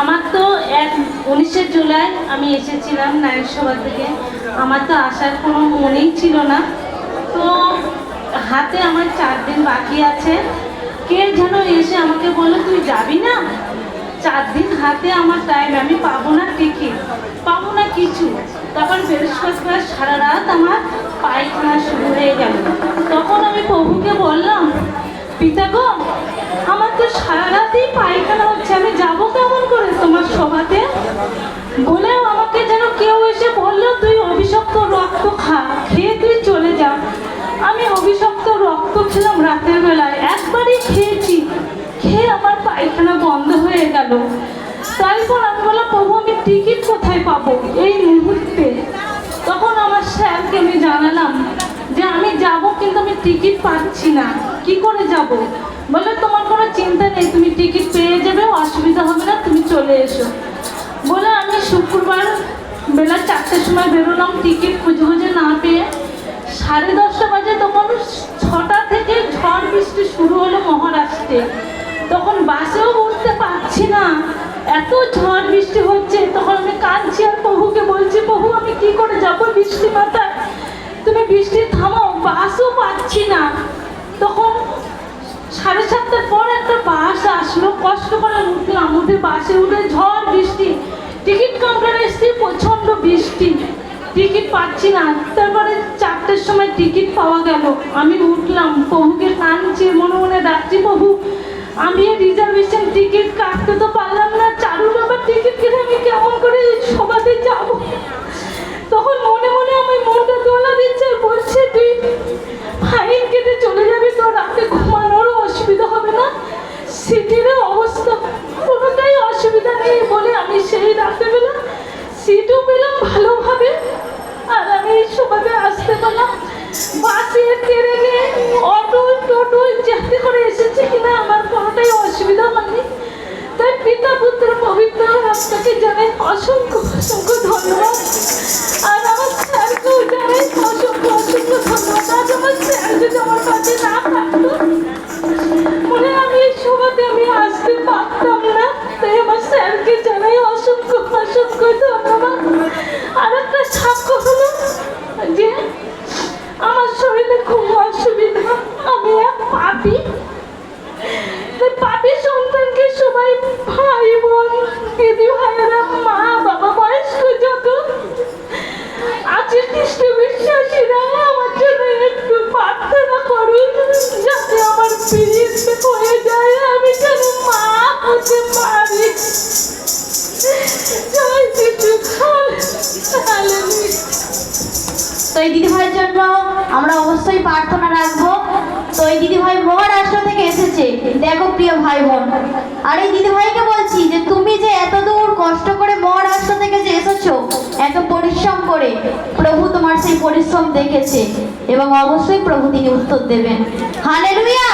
আমার তো এক উনিশে জুলাই আমি এসেছিলাম নারী সভা থেকে। আমার তো আসার কোনো মনেই ছিল না। তো হাতে আমার চার দিন বাকি আছে। কে যেন এসে আমাকে বলল, তুই যাবি না? চার দিন হাতে আমার টাইম আমি পাবো না টিকিট পাবো না কিছু। তখন বৃহস্পতিবার সারা রাত আমার পায়খানা শুরু হয়ে গেল। তখন আমি প্রভুকে বললাম, পিতা গো পায়খানা হচ্ছে আমি যাব কেমন করে তোমার সভাতে? বলেও আমাকে যেন কেউ এসে বলল, তুই অভিশপ্ত রক্ত খা, খেয়ে তুই চলে যা। আমি অভিশপ্ত রক্ত খেলাম রাতের বেলায়, একবারই খেয়েছি। খেয়ে আমার পায়খানা বন্ধ হয়ে গেল। তারপর আমি বললাম, প্রভু, আমি টিকিট কোথায় পাবো? এই মুহূর্তে তখন আমার স্যারকে আমি জানালাম যে আমি যাব, কিন্তু আমি টিকিট পাচ্ছি না। কি করে যাব? বলে তোমার কোনো চিন্তা নেই, তুমি চলে এসো। বলে, আমি শুক্রবার বেলা চারটের সময় বেরোলাম টিকিট খুঁজে খুঁজে না পেয়ে। সাড়ে দশটা বাজে তখন ছটা থেকে ঝড় বৃষ্টি শুরু হলো মহারাষ্ট্রে। তখন বাসেও উঠতে পারছি না। এত ঝড় বৃষ্টি হচ্ছে, তখন আমি কাঁদছি আর প্রভুকে বলছি, প্রভু, আমি কি করে যাব বৃষ্টি মাথায় তুমি বৃষ্টি থামাও, বাসও পাচ্ছি না। তখন সাড়ে সাতটার পর একটা বাস আসলো, কষ্ট করে উঠলাম, উঠে বাসে উঠে পাচ্ছি না। তারপরে চারটের সময় টিকিট পাওয়া গেল। আমি উঠলাম, প্রভুকে কাঁদছি মনে মনে ডাকছি, প্রভু, আমি রিজার্ভেশন টিকিট কাটতে তো পারলাম না। চারুর আবার টিকিট কিনে আমি কেমন করে সবাতে যাব? তখন মনে মনে আমার মনটা দোলা দিচ্ছে, বলছে, তুই ফাইন কেটে চলে যাবি তো, রাতে ঘুমানোরও অসুবিধা হবে না? সিটের অবস্থা কোনোটাই অসুবিধা নেই বলে আমি সেই রাতেবেলা সিটও পেলাম ভালোভাবে। আমি আসতে পারলাম বাসে ট্রেনে অটো দিদি ভাইয়েরা, মা, বাবা, বয়স্ক যত আছে খ্রিস্ট বিশ্বাসীরা আমার জন্য একটু প্রার্থনা করুন যাতে আমার পিরিয়ড হয়ে যায়। আমি যেন মা হতে পারি। তো এই দিদিভাইয়ের জন্য আমরা অবশ্যই প্রার্থনা রাখব। তো এই দিদিভাই মহারাষ্ট্র থেকে এসেছে। দেখো প্রিয় ভাই বোন। আর এই দিদিভাইকে বলছি যে, তুমি যে পরিশ্রম দেখেছে এবং অবশ্যই প্রভু তিনি উত্তর দেবেন। হালেলুয়া